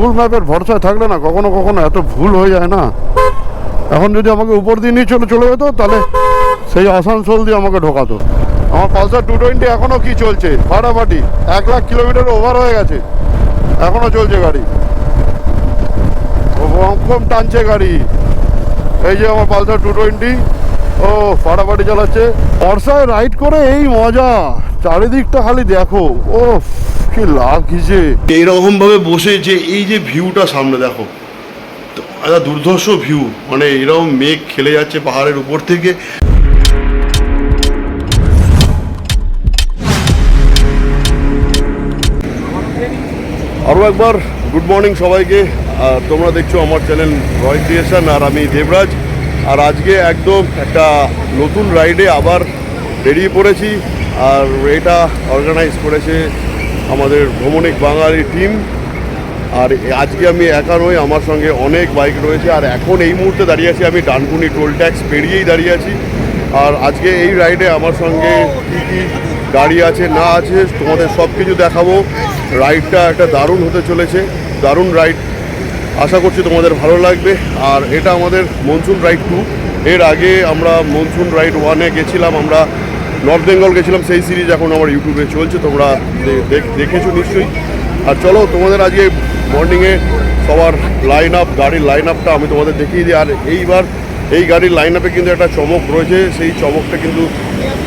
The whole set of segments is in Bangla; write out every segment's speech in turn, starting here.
গুগল ম্যাপের ভরসায় থাকলে না কখনো কখনো এত ভুল হয়ে যায় না। এখন যদি আমাকে উপর দিয়ে নিয়ে চলে চলে যেত, তাহলে সেই আসানসোল দিয়ে আমাকে ঢোকাতো। আমার পালসার টু টোয়েন্টি এখনও কী চলছে? ফাটাফাটি। এক লাখ কিলোমিটার ওভার হয়ে গেছে। এখনও চলছে গাড়ি। ও কম টানছে গাড়ি। এই যে আমার পালসার টু টোয়েন্টি ও, ফাটাফাটি চালাচ্ছে। বর্ষায় রাইড করে এই মজা। চারিদিকটা খালি দেখো। ও কি কিসে? এইরকম ভাবে বসে যে এই যে ভিউটা সামনে দেখো একটা দুর্ধর্ষ ভিউ মানে এরকম মেঘ খেলে যাচ্ছে পাহাড়ের উপর থেকে। আরও একবার গুড মর্নিং সবাইকে। তোমরা দেখছ আমার চ্যানেল রয় ক্রিয়েশন আর আমি দেবরাজ। আর আজকে একদম একটা নতুন রাইডে আবার বেরিয়ে পড়েছি। আর এটা অর্গানাইজ করেছে আমাদের ভ্রমণিক বাঙালি টিম আর আজকে আমি একা নই, আমার সঙ্গে অনেক বাইক রয়েছে। আর এখন এই মুহূর্তে দাঁড়িয়ে আছি আমি ডানকুনি টোল ট্যাক্স পেরিয়েই দাঁড়িয়ে আছি। আর আজকে এই রাইডে আমার সঙ্গে কী কী গাড়ি আছে, না আছে, তোমাদের সব কিছু দেখাবো রাইডটা একটা দারুণ হতে চলেছে। দারুণ রাইড আশা করছি তোমাদের ভালো লাগবে। আর এটা আমাদের মনসুন রাইড টু। এর আগে আমরা মনসুন রাইড ওয়ানে গেছিলাম, আমরা নর্থ বেঙ্গল গেছিলাম, সেই সিরিজ এখন আমার ইউটিউবে চলছে, তোমরা দেখ- দেখেছ নিশ্চয়ই। আর চলো, তোমাদের আজকে মর্নিংয়ে সবার লাইন আপ গাড়ির লাইন আপটা আমি তোমাদের দেখিয়ে দিই। আর এইবার এই গাড়ির লাইন আপে কিন্তু একটা চমক রয়েছে, সেই চমকটা কিন্তু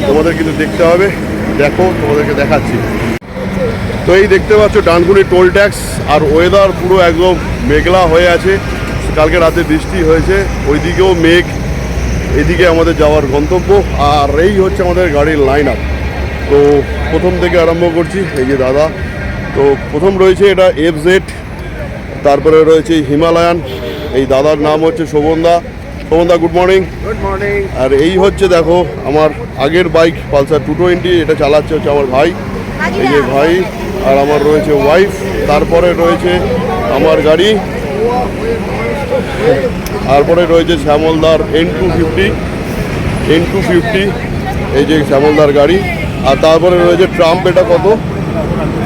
তোমাদের কিন্তু দেখতে হবে। দেখো, তোমাদেরকে দেখাচ্ছি। তো এই দেখতে পাচ্ছ ডানকুনি টোল ট্যাক্স আর ওয়েদার পুরো একদম মেঘলা হয়ে আছে। কালকে রাতে বৃষ্টি হয়েছে ওইদিকেও মেঘ এদিকে আমাদের যাওয়ার গন্তব্য। আর এই হচ্ছে আমাদের গাড়ির লাইন আপ তো প্রথম থেকে আরম্ভ করছি এই যে দাদা। তো প্রথম রয়েছে এটা এফ জেড তারপরে রয়েছে হিমালয়ান। এই দাদার নাম হচ্ছে শোভনদা। শোভনদা গুড মর্নিং গুড মর্নিং আর এই হচ্ছে দেখো আমার আগের বাইক পালসার টু টোয়েন্টি এটা চালাচ্ছে হচ্ছে আমার ভাই। এই যে ভাই আর আমার রয়েছে ওয়াইফ তারপরে রয়েছে আমার গাড়ি, তারপরে রয়েছে শ্যামলদার N two fifty N two fifty এই যে শ্যামলদার গাড়ি, আর তারপরে রয়েছে ট্রাম্প এটা কত?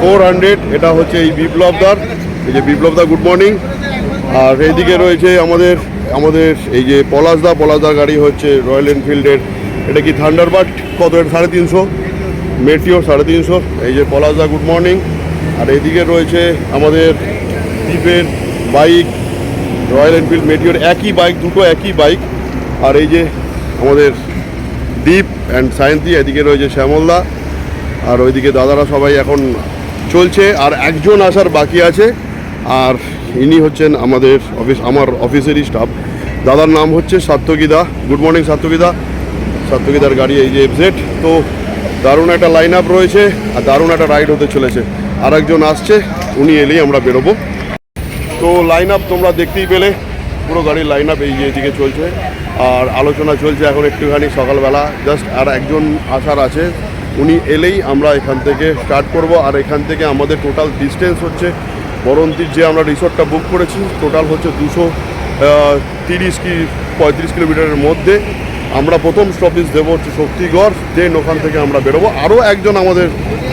ফোর হান্ড্রেড এটা হচ্ছে এই বিপ্লবদার, এই যে বিপ্লবদা গুড মর্নিং আর এইদিকে রয়েছে আমাদের আমাদের এই যে পলাশদা পলাশদার গাড়ি হচ্ছে রয়্যাল এনফিল্ডের এটা কি থান্ডারবার্ড কত? সাড়ে তিনশো। মেটিও সাড়ে তিনশো, এই যে পলাশদা গুড মর্নিং। আর এইদিকে রয়েছে আমাদের দ্বীপের বাইক, রয়্যাল এনফিল্ড মেটিওর একই বাইক, দুটো একই বাইক। আর এই যে আমাদের দ্বীপ অ্যান্ড সায়ন্তী, এদিকে রয়েছে শ্যামলদা। আর ওইদিকে দাদারা সবাই এখন চলছে, আর একজন আসার বাকি আছে। আর ইনি হচ্ছেন আমাদের অফিস, আমার অফিসেরই স্টাফ দাদার নাম হচ্ছে সাত্তকিদা গুড মর্নিং সাত্তকিদা সাত্তকিদার গাড়ি এই যে এফজেড তো দারুণ একটা লাইন আপ রয়েছে আর দারুণ একটা রাইড হতে চলেছে। আর একজন আসছে, উনি এলেই আমরা বেরোবো। তো লাইন আপ তোমরা দেখতেই পেলে, পুরো গাড়ির লাইন আপ এই এদিকে চলছে। আর আলোচনা চলছে এখন একটুখানি সকালবেলা। জাস্ট আর একজন আসার আছে, উনি এলেই আমরা এখান থেকে স্টার্ট করব। আর এখান থেকে আমাদের টোটাল ডিস্টেন্স হচ্ছে, বরন্তির যে আমরা রিসোর্টটা বুক করেছি টোটাল হচ্ছে দুশো তিরিশ কি, পঁয়ত্রিশ কিলোমিটারের মধ্যে। আমরা প্রথম স্টপেজ দেবো হচ্ছে শক্তিগড় দেন ওখান থেকে আমরা বেরোবো। আরও একজন আমাদের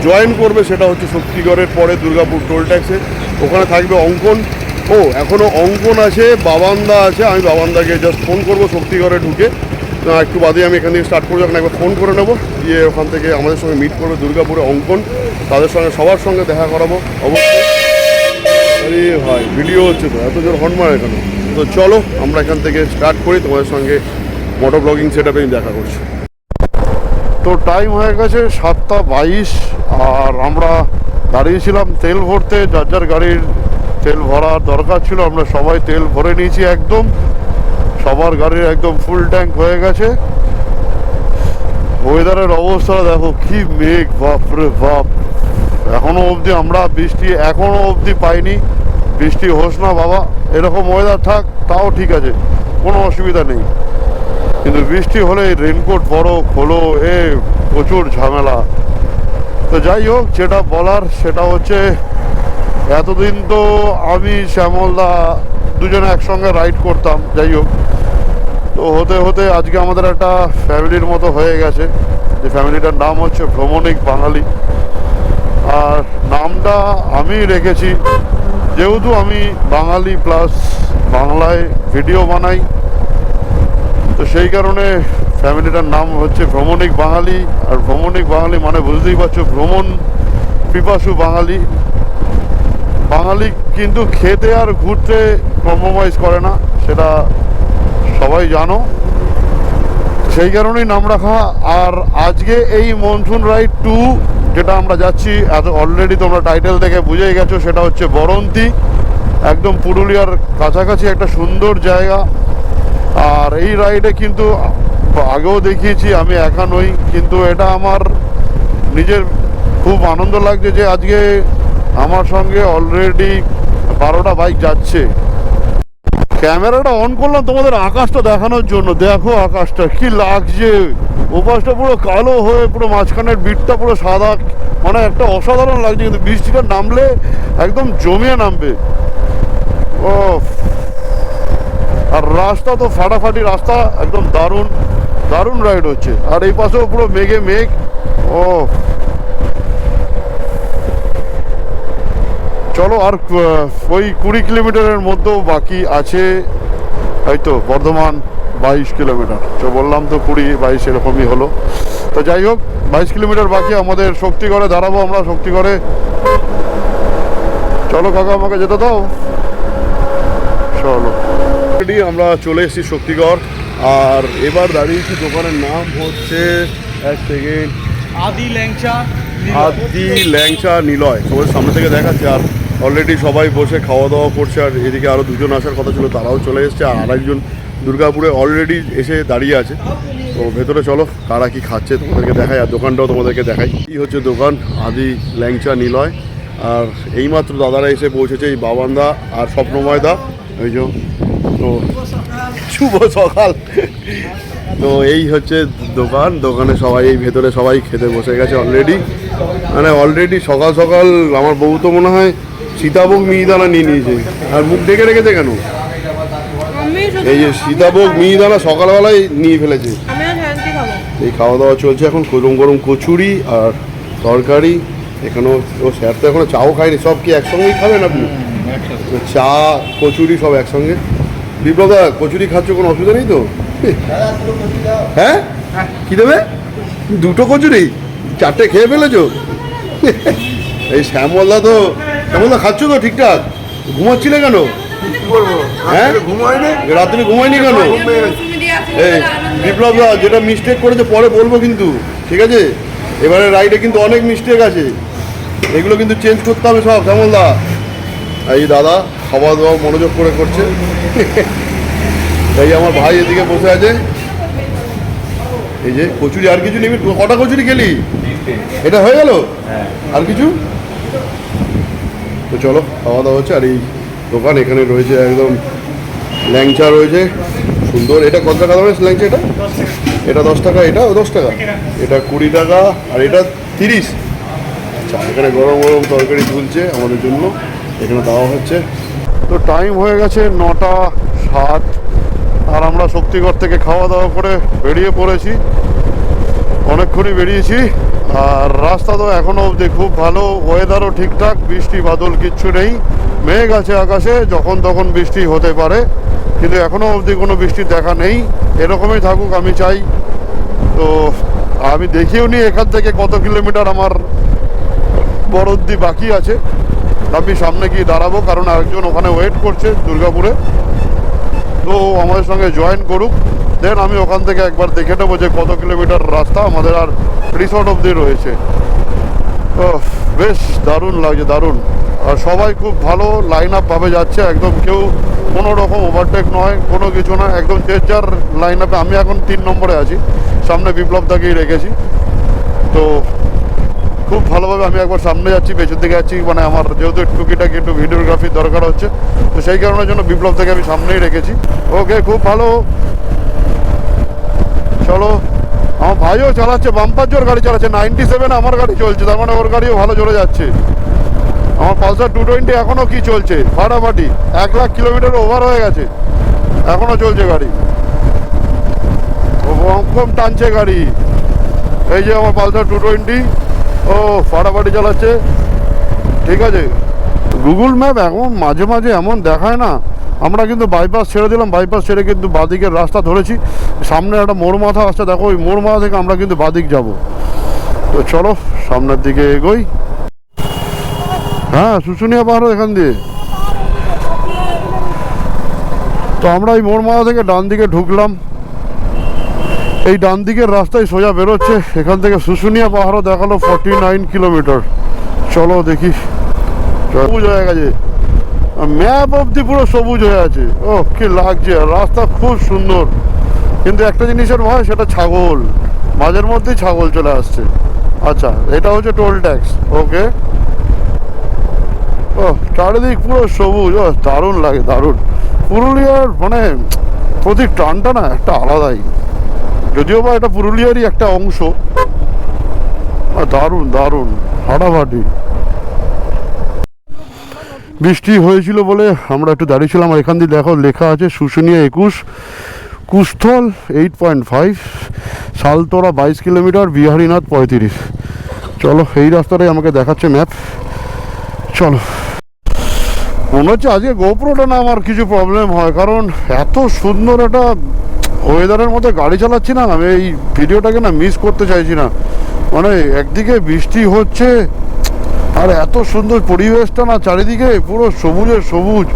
জয়েন করবে, সেটা হচ্ছে শক্তিগড়ের পরে দুর্গাপুর টোল ট্যাক্সে ওখানে থাকবে অঙ্কন। ও এখনও অঙ্কন আছে, বাবান্দা আছে। আমি বাবান্দাকে জাস্ট ফোন করব শক্তিগড়ে ঢুকে। একটু বাদে আমি এখান থেকে স্টার্ট করব যখন একবার ফোন করে নেব। দিয়ে ওখান থেকে আমাদের সঙ্গে মিট করবে দুর্গাপুরে অঙ্কন। তাদের সঙ্গে, সবার সঙ্গে দেখা করাবো, অবশ্যই। আরে ভাই ভিডিও হচ্ছে তো, এত জোর হর্ন মারে কেন? তো চলো, আমরা এখান থেকে স্টার্ট করি, তোমাদের সঙ্গে মোটর ব্লগিং সেট আপে দেখা করছি। তো টাইম হয়ে গেছে সাতটা বাইশ, আর আমরা দাঁড়িয়েছিলাম তেল ভরতে, যার যার গাড়ির তেল ভরার দরকার ছিল, আমরা সবাই তেল ভরে নিয়েছি একদম। সবার গাড়ির একদম ফুল ট্যাঙ্ক হয়ে গেছে। ওয়েদারের অবস্থা দেখো, কি মেঘ, বাপরে বাপ। এখনও অবধি আমরা বৃষ্টি এখনও অবধি পাইনি। বৃষ্টি হোস না বাবা, এরকম ওয়েদার থাক, তাও ঠিক আছে, কোনো অসুবিধা নেই। কিন্তু বৃষ্টি হলে রেনকোট বড়, খোলো, এ প্রচুর ঝামেলা। তো যাই হোক, যেটা বলার সেটা হচ্ছে, এতদিন তো আমি শ্যামলদা দুজনে একসঙ্গে রাইড করতাম, যাই হোক। তো হতে হতে আজকে আমাদের একটা ফ্যামিলির মতো হয়ে গেছে। যে ফ্যামিলিটার নাম হচ্ছে ভ্রমণিক বাঙালি। আর নামটা আমি রেখেছি, যেহেতু আমি বাঙালি প্লাস বাংলায় ভিডিও বানাই তো সেই কারণে ফ্যামিলিটার নাম হচ্ছে ভ্রমণিক বাঙালি, আর ভ্রমণিক বাঙালি মানে বুঝতেই পারছ, ভ্রমণ পিপাসু বাঙালি। বাঙালি কিন্তু খেতে আর ঘুরতে কম্প্রোমাইজ করে না, সেটা সবাই জানো। সেই কারণেই নাম রাখা। আর আজকে এই মনসুন রাইড টু, যেটা আমরা যাচ্ছি, এত অলরেডি তোমরা টাইটেল দেখে বুঝেই গেছো, সেটা হচ্ছে বরন্তি। একদম পুরুলিয়ার কাছাকাছি একটা সুন্দর জায়গা। আর এই রাইডে কিন্তু আগেও দেখিয়েছি, আমি একা নই। কিন্তু এটা আমার নিজের খুব আনন্দ লাগছে যে আজকে আমার সঙ্গে অলরেডি বারোটা বাইক যাচ্ছে। ক্যামেরাটা অন করলাম তোমাদের আকাশটা দেখানোর জন্য। দেখো আকাশটা, কি লাগছে। ওপাশটা পুরো কালো হয়ে পুরো মাঝখানের বিটটা পুরো সাদা। মানে একটা অসাধারণ লাগছে, কিন্তু বৃষ্টিটা নামলে একদম জমিয়ে নামবে। ও আর রাস্তা তো ফাটাফাটি রাস্তা, একদম দারুণ দারুণ রাইড হচ্ছে। আর এই পাশেও পুরো মেঘে মেঘ। ও। চলো আর ওই কুড়ি কিলোমিটারের মধ্যেও বাকি আছে হয়তো বর্ধমান বাইশ কিলোমিটার। তো বললাম তো কুড়ি, বাইশ এরকমই হলো। তো যাই হোক, বাইশ কিলোমিটার বাকি, আমাদের শক্তিগড়ে দাঁড়াবো আমরা, শক্তিগড়ে। চলো কাকা, আমাকে যেতে দাও। চলো। Already আমরা চলে এসেছি শক্তিগড়। আর এবার দাঁড়িয়েছি দোকানের নাম হচ্ছে এক সেকেন্ড আদি ল্যাংচা আদি ল্যাংচা নিলয়। তোমাদের সামনে থেকে দেখাচ্ছে আর অলরেডি সবাই বসে খাওয়া দাওয়া করছে আর এদিকে আরও দুজন আসার কথা ছিল তারাও চলে এসছে আর আরেকজন দুর্গাপুরে অলরেডি এসে দাঁড়িয়ে আছে। তো ভেতরে চলো কারা কি খাচ্ছে তোমাদেরকে দেখাই আর দোকানটাও তোমাদেরকে দেখাই। এই হচ্ছে দোকান আদি ল্যাংচা নিলয়। আর এইমাত্র দাদারা এসে পৌঁছেছে এই বাবান্দা আর স্বপ্নময়দা। ওই যে তো শুভ সকাল। তো এই হচ্ছে দোকান দোকানে সবাই এই ভেতরে সবাই খেতে বসে গেছে অলরেডি মানে অলরেডি সকাল সকাল আমার বউ তো মনে হয় সীতাভোগ মিহিদানা নিয়ে নিয়েছে। আর মুখ ডেকে রেখেছে কেন? এই যে সীতাভোগ মিহিদানা সকালবেলায় নিয়ে ফেলেছে। এই খাওয়া দাওয়া চলছে এখন গরম গরম কচুরি আর তরকারি। এখানেও ও স্যার তো এখনও চাও খায়নি। সব কি একসঙ্গেই খাবেন আপনি? তো চা কচুরি সব একসঙ্গে? বিপ্লবদা কচুরি খাচ্ছ, কোনো অসুবিধা নেই তো? হ্যাঁ? কি দেবে? দুটো কচুরি? চারটে খেয়ে ফেলেছো? এই শ্যামলদা তো, শ্যামলদা খাচ্ছ তো ঠিকঠাক? ঘুমাচ্ছিলে কেন? হ্যাঁ? রাত্রে ঘুমায়নি কেন? এই বিপ্লবদা যেটা মিস্টেক করেছে, পরে বলব কিন্তু, ঠিক আছে? এবারে রাইডে কিন্তু অনেক মিস্টেক আছে। এগুলো কিন্তু চেঞ্জ করতে হবে সব, শ্যামলদা। এই দাদা খাওয়া দাওয়া মনোযোগ করে করছে। এই আমার ভাই এদিকে বসে আছে। এই যে কচুরি, আর কিছু নিবি? কটা কচুরি খেলি? এটা হয়ে গেল? আর কিছু? তো চলো খাওয়া দাওয়া হচ্ছে। আর এই দোকান এখানে রয়েছে একদম ল্যাংচা রয়েছে। সুন্দর। এটা কত টাকা দামের ল্যাংচা এটা? এটা দশ টাকা, এটা দশ টাকা। এটা কুড়ি টাকা, আর এটা তিরিশ। আচ্ছা এখানে গরম গরম তরকারি ঝুলছে আমাদের জন্য। এখানে দেওয়া হচ্ছে। তো টাইম হয়ে গেছে নটা সাত, আর আমরা শক্তিগড় থেকে খাওয়া দাওয়া করে বেরিয়ে পড়েছি। অনেকক্ষণই বেরিয়েছি, আর রাস্তা তো এখনও অবধি খুব ভালো ওয়েদারও ঠিকঠাক, বৃষ্টি বাদল কিচ্ছু নেই। মেঘ আছে আকাশে, যখন তখন বৃষ্টি হতে পারে, কিন্তু এখনও অবধি কোনো বৃষ্টির দেখা নেই। এরকমই থাকুক, আমি চাই। তো আমি দেখিও নি এখান থেকে কত কিলোমিটার আমার বড়দ্দি বাকি আছে। আমি সামনে গিয়ে দাঁড়াবো, কারণ আরেকজন ওখানে ওয়েট করছে দুর্গাপুরে। তো আমাদের সঙ্গে জয়েন করুক। দেন আমি ওখান থেকে একবার দেখে নেব যে কত কিলোমিটার রাস্তা আমাদের আর রিসর্ট অবধি রয়েছে। তো বেশ দারুণ লাগছে, দারুণ। আর সবাই খুব ভালো লাইন আপ ভাবে যাচ্ছে, একদম কেউ কোনো রকম ওভারটেক নয়, কোনো কিছু না একদম যে যার লাইন আপে আমি এখন তিন নম্বরে আছি, সামনে বিপ্লব দাকেই রেখেছি। তো খুব ভালোভাবে আমি একবার সামনে যাচ্ছি, পেছন দিকে যাচ্ছি মানে আমার যেহেতু টুকিটাকি, একটু ভিডিওগ্রাফির দরকার হচ্ছে, তো সেই কারণের জন্য বিপ্লব থেকে আমি সামনেই রেখেছি। ওকে, খুব ভালো। চলো। আমার ভাইও চালাচ্ছে, বাম্পার জোর গাড়ি চালাচ্ছে নাইনটি সেভেন আমার গাড়ি চলছে, তার মানে ওর গাড়িও ভালো চলে যাচ্ছে। আমার পালসার টু টোয়েন্টি এখনও কী চলছে? ফাটাফাটি, এক লাখ কিলোমিটার ওভার হয়ে গেছে এখনও চলছে গাড়ি। কম টানছে গাড়ি। এই যে আমার পালসার টু টোয়েন্টি ও, ফাটাফাটি চালাচ্ছে। ঠিক আছে। গুগল ম্যাপ এখন মাঝে মাঝে এমন দেখায় না। আমরা কিন্তু বাইপাস ছেড়ে দিলাম। বাইপাস ছেড়ে কিন্তু বাদিকের রাস্তা ধরেছি। সামনে একটা মোড় মাথা আসছে। দেখো, ওই মোড় মাথা থেকে আমরা কিন্তু বাদিক যাব। তো চলো, সামনের দিকে এগোই। হ্যাঁ শুশুনিয়া পাহাড় এখান দিয়ে। তো আমরা এই মোড় মাথা থেকে ডান দিকে ঢুকলাম। এই ডান দিকের রাস্তায় সোজা বেরোচ্ছে। এখান থেকে শুশুনিয়া পাহাড়ও দেখাল ফর্টি নাইন কিলোমিটার চলো দেখি। সবুজ হয়ে গেছে। ম্যাপ অব্দি পুরো সবুজ হয়ে আছে। ও কি লাগছে। রাস্তা খুব সুন্দর। কিন্তু একটা জিনিসের ভয়, সেটা ছাগল। মাঝের মধ্যেই ছাগল চলে আসছে। আচ্ছা এটা হচ্ছে টোল ট্যাক্স ওকে। ও চারিদিক পুরো সবুজ। ও দারুণ লাগে, দারুণ। পুরুলিয়ার মানে প্রতি টানটা না, একটা আলাদাই। যদিও বা এটা পুরুলিয়ারই একটা অংশ দারুণ দারুণ ফাটাফাটি বৃষ্টি হয়েছিল বলে আমরা একটু দাঁড়িয়েছিলাম, আর এখান দিয়ে দেখো লেখা আছে শুশুনিয়া একুশ Kusthal eight point five, Saltora বাইশ কিলোমিটার, বিহারীনাথ পঁয়ত্রিশ। চলো, এই রাস্তাটাই আমাকে দেখাচ্ছে ম্যাপ। চলো। মনে হচ্ছে আজকে গোপ্রোটা না আমার কিছু প্রবলেম হয়, কারণ এত সুন্দর একটা ওয়েদারের মধ্যে গাড়ি চালাচ্ছি না, আমি এই ভিডিওটাকে না মিস করতে চাইছি না। মানে একদিকে বৃষ্টি হচ্ছে, আর এত সুন্দর পরিবেশটা না চারিদিকে পুরো সবুজের সবুজ।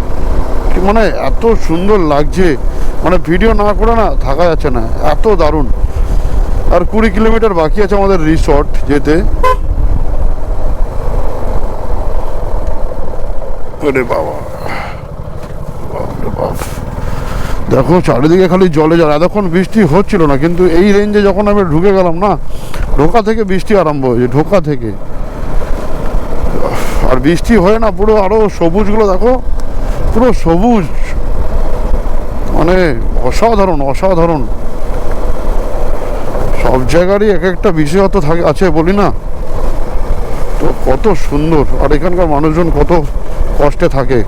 মানে এত সুন্দর লাগছে মানে ভিডিও না করে না থাকা যাচ্ছে না, এত দারুণ। আর কুড়ি কিলোমিটার বাকি আছে আমাদের রিসর্ট যেতে। ওরে বাবা বাপরে বাপ। দেখো চারিদিকে খালি জলে জল, এতক্ষণ বৃষ্টি হচ্ছিল না, কিন্তু এই রেঞ্জে যখন আমি ঢুকে গেলাম না, ঢোকা থেকে বৃষ্টি আরম্ভ হয়েছে, ঢোকা থেকে। আর বৃষ্টি হয়ে না, পুরো আরও সবুজগুলো দেখো, পুরো সবুজ। মানে অসাধারণ অসাধারণ। সব জায়গারই এক একটা বিশেষত্ব থাকে, আছে বলি না? তো কত সুন্দর, আর এখানকার মানুষজন কত কষ্টে থাকে।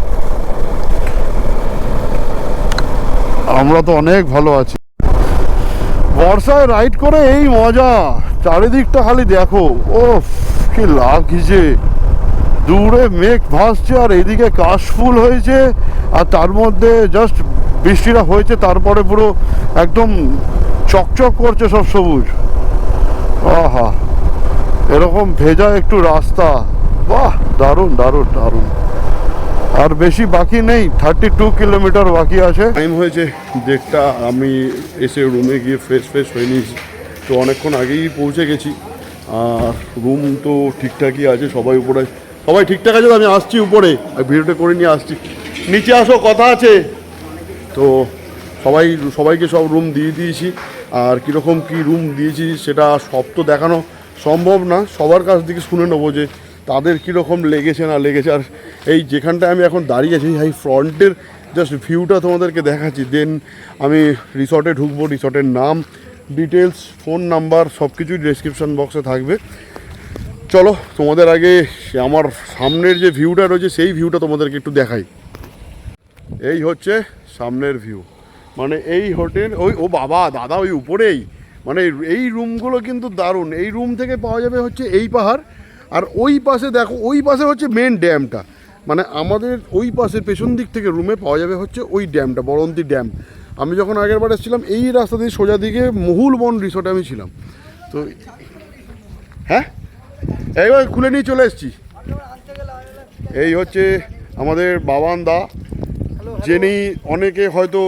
আমরা তো অনেক ভালো আছি। বর্ষায় রাইড করে এই মজা। চারিদিকটা খালি দেখো। ও কি লাভ লাগছে দূরে মেঘ ভাসছে আর এইদিকে কাশফুল হয়েছে। আর তার মধ্যে জাস্ট বৃষ্টিটা হয়েছে, তারপরে পুরো একদম চকচক করছে সব সবুজ। আহা, এরকম ভেজা একটু রাস্তা। বাহ, দারুণ দারুণ দারুণ। আর বেশি বাকি নেই থার্টি টু কিলোমিটার বাকি আছে। টাইম হয়েছে দেড়টা, আমি এসে রুমে গিয়ে ফ্রেশ ফ্রেশ হয়ে নিয়েছি। তো অনেকক্ষণ আগেই পৌঁছে গেছি। আর রুম তো ঠিকঠাকই আছে, সবাই উপরে। সবাই ঠিকঠাক আছে তো? আমি আসছি উপরে। আর ভিডিওটা করে নিয়ে আসছি। নিচে আসো, কথা আছে। তো সবাই, সবাইকে সব রুম দিয়ে দিয়েছি। আর কীরকম কী রুম দিয়েছি সেটা সব তো দেখানো সম্ভব না। সবার কাছ থেকে শুনে নেব যে তাদের কীরকম লেগেছে না লেগেছে। আর এই যেখানটায় আমি এখন দাঁড়িয়ে আছি, এই ফ্রন্টের জাস্ট ভিউটা তোমাদেরকে দেখাচ্ছি। দেন আমি রিসর্টে ঢুকবো রিসর্টের নাম ডিটেলস ফোন নাম্বার সব কিছুই ডেসক্রিপশন বক্সে থাকবে। চলো, তোমাদের আগে আমার সামনের যে ভিউটা রয়েছে, সেই ভিউটা তোমাদেরকে একটু দেখাই। এই হচ্ছে সামনের ভিউ মানে এই হোটেল ওই, ও বাবা, দাদা ওই উপরেই। মানে এই রুমগুলো কিন্তু দারুণ। এই রুম থেকে পাওয়া যাবে হচ্ছে এই পাহাড়, আর ওই পাশে দেখো, ওই পাশে হচ্ছে মেন ড্যামটা মানে আমাদের ওই পাশের পেছন দিক থেকে রুমে পাওয়া যাবে হচ্ছে ওই ড্যামটা বরন্তি ড্যাম আমি যখন আগের বার এসেছিলাম এই রাস্তা দিয়ে সোজা দিকে মহুল বন রিসোর্টে আমি ছিলাম। তো হ্যাঁ? এইবার খুলে নিয়ে চলে এসেছি। এই হচ্ছে আমাদের বাবান দা যিনি অনেকে হয়তো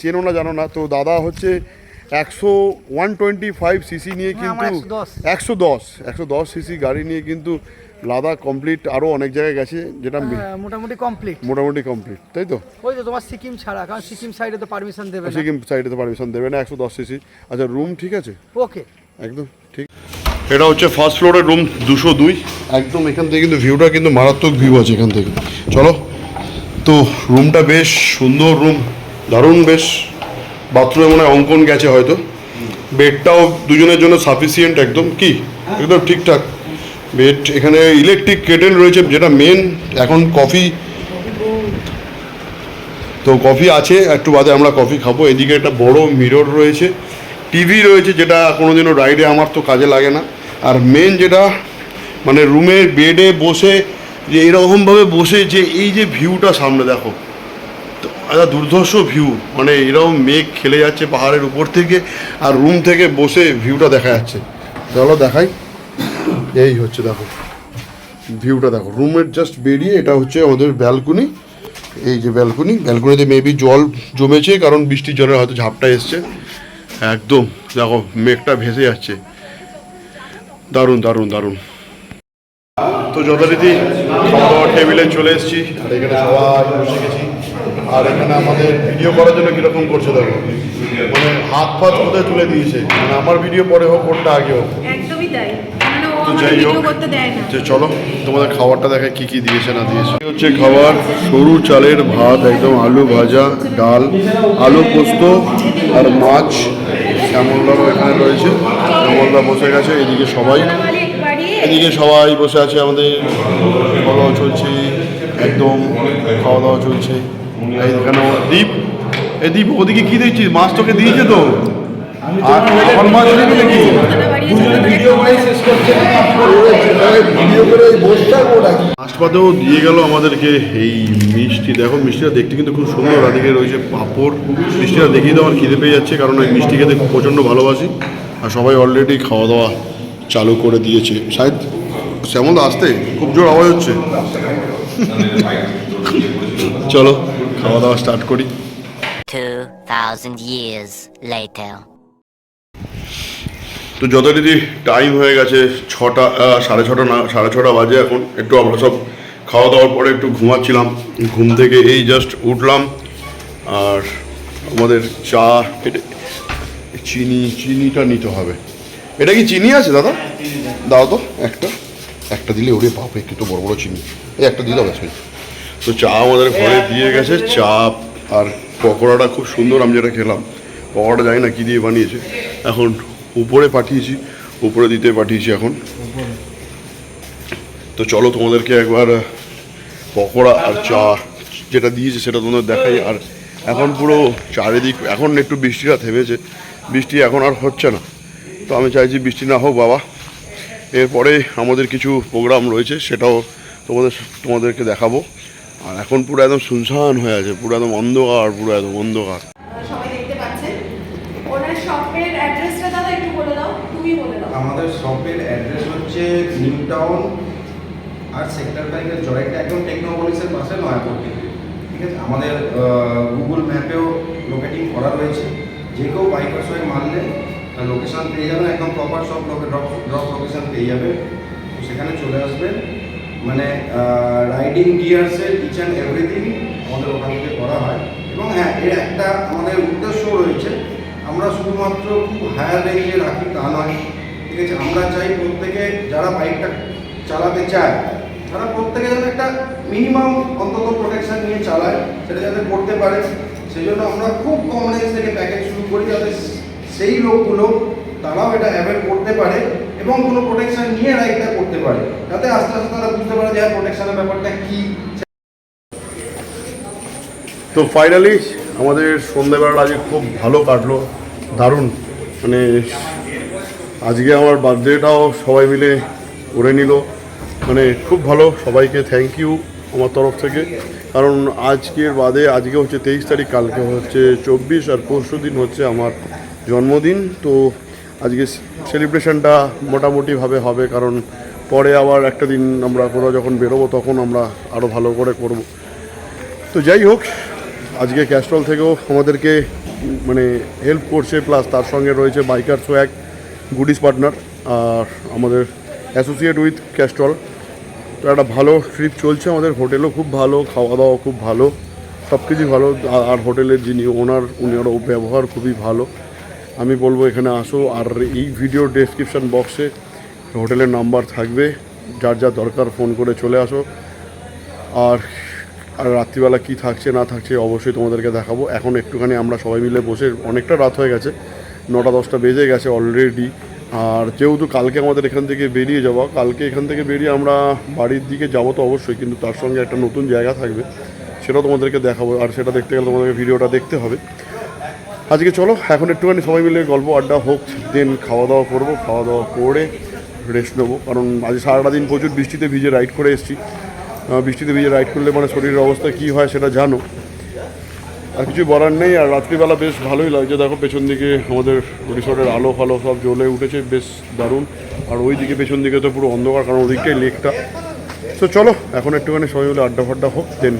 চেনো না জানো না। তো দাদা হচ্ছে একশো ওয়ান টোয়েন্টি ফাইভ সিসি নিয়ে কিন্তু একশো দশ। একশো দশ সিসি গাড়ি নিয়ে কিন্তু লাদাখ কমপ্লিট আরও অনেক জায়গায় গেছে যেটা হ্যাঁ, মোটামুটি কমপ্লিট মোটামুটি কমপ্লিট তাই তো? ওই তো তোমার সিকিম ছাড়া কারণ সিকিম সাইডে তো পারমিশন দেবে না। সিকিম সাইডে তো পারমিশন দেবে না একশো দশ সিসি আচ্ছা রুম ঠিক আছে? ওকে একদম ঠিক। এটা হচ্ছে ফার্স্ট ফ্লোরের রুম দুশো দুই। একদম এখান থেকে কিন্তু ভিউটা কিন্তু মারাত্মক ভিউ আছে এখান থেকে। চলো তো রুমটা বেশ সুন্দর রুম দারুণ বেশ। বাথরুমে মনে হয় অঙ্কন গেছে হয়তো। বেডটাও দুজনের জন্য সাফিসিয়েন্ট একদম। কি? একদম ঠিকঠাক। বেড এখানে ইলেকট্রিক কেটেল রয়েছে, যেটা মেন এখন কফি তো কফি আছে, একটু বাদে আমরা কফি খাব। এদিকে একটা বড় মিরর রয়েছে টিভি রয়েছে, যেটা কোনোদিনও রাইডে আমার তো কাজে লাগে না। আর মেন যেটা মানে রুমের বেডে বসে, যে এরকমভাবে বসে যে এই যে ভিউটা সামনে দেখো একটা দুর্ধর্ষ ভিউ মানে এরকম মেঘ খেলে যাচ্ছে পাহাড়ের উপর থেকে, আর রুম থেকে বসে ভিউটা দেখা যাচ্ছে। চলো দেখাই। এই হচ্ছে দেখো ভিউটা দেখো। রুমের জাস্ট বেরিয়ে এটা হচ্ছে আমাদের ব্যালকনি এই যে ব্যালকনি ব্যালকনিতে মেবি জল জমেছে, কারণ বৃষ্টির জলের হয়তো ঝাপটা এসছে। একদম, দেখো, মেঘটা ভেসে যাচ্ছে। দারুণ দারুণ দারুণ। তো যথারীতি টেবিলে চলে এসেছি। আর এখানে সবাই বসে গেছি। আর এখানে আমাদের ভিডিও করার জন্য কীরকম করছে দেখো? মানে হাত ফাত কোথায় তুলে দিয়েছে? মানে আমার ভিডিও পরে হোক কোনটা আগে হোক। একদমই তাই। তো যাই হোক যে চলো তোমাদের খাবারটা দেখে কি কি দিয়েছে না দিয়েছে। হচ্ছে খাবার সরু চালের ভাত একদম আলু ভাজা ডাল আলু পোস্ত আর মাছ। শ্যামলদারও এখানে রয়েছে। শ্যামলদা বসে গেছে এদিকে সবাই। এদিকে সবাই বসে আছে আমাদের খাওয়া দাওয়া চলছে একদম খাওয়া দাওয়া চলছে। এই এখানে আমার দ্বীপ এই দ্বীপ ওদিকে কি দেখছিস? মাছ তোকে দিয়েছে তো? হাসপাতেও দিয়ে গেল আমাদেরকে এই মিষ্টি। দেখো মিষ্টিটা দেখতে কিন্তু খুব সুন্দর। ওদিকে রয়েছে পাঁপড়। মিষ্টিটা দেখিয়ে দেওয়ার খিদে পেয়ে যাচ্ছে কারণ ওই মিষ্টি খেতে খুব প্রচণ্ড ভালোবাসি। আর সবাই অলরেডি খাওয়া দাওয়া চালু করে দিয়েছে। শায়দ শ্যামল আসতে? খুব জোর আওয়াজ হচ্ছে। চলো খাওয়া দাওয়া স্টার্ট করি 2,000 years later. তো যথারীতি টাইম হয়ে গেছে ছটা সাড়ে ছটা না, সাড়ে ছটা বাজে এখন। একটু আমরা সব খাওয়া দাওয়ার পরে একটু ঘুমাচ্ছিলাম। ঘুম থেকে এই জাস্ট উঠলাম। আর আমাদের চা চিনি, চিনিটা নিতে হবে। এটা কি চিনি আছে, দাদা? দাও তো, একটা। একটা দিলে ওরে বাপরে তো বড় বড় চিনি। এই একটা দিলে ব্যাস তো চা আমাদের ঘরে দিয়ে গেছে। চা আর পকোড়াটা খুব সুন্দর, আমি যেটা খেলাম। পকোড়াটা জানি না কী দিয়ে বানিয়েছে। এখন উপরে পাঠিয়েছি, উপরে দিতে পাঠিয়েছি এখন। তো চলো তোমাদেরকে একবার পকোড়া আর চা যেটা দিয়েছে সেটা তোমাদের দেখাই। আর এখন পুরো চারিদিক, এখন একটু বৃষ্টিটা থেমেছে। বৃষ্টি এখন আর হচ্ছে না। তো আমি চাইছি বৃষ্টি না হোক, বাবা। এরপরে আমাদের কিছু প্রোগ্রাম রয়েছে, সেটাও তোমাদের তোমাদেরকে দেখাবো। আর এখন পুরো একদম শুনশান হয়ে আছে, পুরো একদম অন্ধকার, পুরো একদম অন্ধকার সবাই দেখতে পাচ্ছেন ওনার শপের অ্যাড্রেসটা দাদা একটু বলে দাও তুমি বলে দাও আমাদের শপের অ্যাড্রেস হচ্ছে নিউ টাউন আর সেক্টর ব্যাংকের জয়েন্ট একদম টেকনোপলিসের পাশে নয়াপট্টি ঠিক আছে? আমাদের গুগল ম্যাপেও লোকেটিং করা রয়েছে। যে কেউ বাইকের সঙ্গে মারলে লোকেশান পেয়ে যাবেন একদম প্রপার সব ড্রপ ড্রপ লোকেশান পেয়ে যাবে। তো সেখানে চলে আসবেন। মানে রাইডিং গিয়ার্সের ইচ অ্যান্ড এভরিথিং আমাদের ওখান থেকে করা হয়। এবং হ্যাঁ এর একটা আমাদের উদ্দেশ্য রয়েছে। আমরা শুধুমাত্র খুব হায়ার রেঞ্জে রাখি তা নয়। ঠিক আছে আমরা চাই প্রত্যেকে যারা বাইকটা চালাতে চায়, তারা প্রত্যেকে যেন একটা মিনিমাম অন্তত প্রোটেকশন নিয়ে চালায়, সেটা যাতে করতে পারে। সেই জন্য আমরা খুব কম রেঞ্জ থেকে প্যাকেজ শুরু করি, যাতে সেই লোকগুলো, তারাও এটা অ্যাভয়েড করতে পারে এবং কোনো প্রোটেকশন নিয়ে রাইডটা করতে পারে। যাতে আস্তে আস্তে তারা বুঝতে পারে যে প্রোটেকশনের ব্যাপারটা কী। তো ফাইনালি আমাদের সন্ধ্যেবেলাটা আজকে খুব ভালো কাটলো। দারুণ। মানে আজকে আমার বার্থডেটাও সবাই মিলে করে নিল। মানে খুব ভালো, সবাইকে থ্যাংক ইউ আমার তরফ থেকে। কারণ আজকের বাদে, আজকে হচ্ছে তেইশ তারিখ, কালকে হচ্ছে চব্বিশ আর পরশু দিন হচ্ছে আমার জন্মদিন। তো আজকে সেলিব্রেশনটা মোটামুটিভাবে হবে, কারণ পরে আবার একটা দিন আমরা কোথাও যখন বেরোবো, তখন আমরা আরও ভালো করে করব। তো যাই হোক, আজকে ক্যাস্ট্রল থেকেও আমাদেরকে মানে হেল্প করছে প্লাস তার সঙ্গে রয়েছে বাইকার সোয়াগ গুডিস পার্টনার আর আমাদের অ্যাসোসিয়েট উইথ ক্যাস্ট্রল। তো একটা ভালো ট্রিপ চলছে আমাদের, হোটেলও খুব ভালো খাওয়া দাওয়া খুব ভালো সব কিছুই ভালো। আর- হোটেলের যিনি ওনার, উনারও ব্যবহার খুবই ভালো। আমি বলব এখানে আসো আর এই ভিডিও ডেসক্রিপশন বক্সে হোটেলের নাম্বার থাকবে, যার যা দরকার ফোন করে চলে আসো। আর আর রাত্রিবেলা কি থাকছে না থাকছে অবশ্যই তোমাদেরকে দেখাবো। এখন একটুখানি আমরা সবাই মিলে বসে, অনেকটা রাত হয়ে গেছে। নটা দশটা বেজে গেছে অলরেডি আর যেহেতু কালকে আমাদের এখান থেকে বেরিয়ে যাওয়া, কালকে এখান থেকে বেরিয়ে আমরা বাড়ির দিকে যাব তো অবশ্যই, কিন্তু তার সঙ্গে একটা নতুন জায়গা থাকবে সেটাও তোমাদেরকে দেখাবো, আর সেটা দেখতে গেলে তোমাদেরকে ভিডিওটা দেখতে হবে। আজকে চলো, এখন একটুখানি সবাই মিলে গল্প আড্ডা হোক, দেন খাওয়া দাওয়া করব, খাওয়া দাওয়া করে রেস্ট নেব। কারণ আজ সারাটা দিন প্রচুর বৃষ্টিতে ভিজে রাইড করে এসেছি। বৃষ্টিতে ভিজে রাইড করলে মানে শরীরের অবস্থা কী হয় সেটা জানো। আর কিছু বলার নেই, আর রাত্রিবেলা বেশ ভালোই লাগছে। দেখো, পেছন দিকে আমাদের রিসোর্টের আলো ফালো সব জ্বলে উঠেছে, বেশ দারুণ। আর ওই দিকে পেছন দিকে তো পুরো অন্ধকার, কারণ ওদিকটাই লেকটা। তো চলো, এখন একটুখানি সবাই হলে আড্ডা ফাড্ডা হোক দেন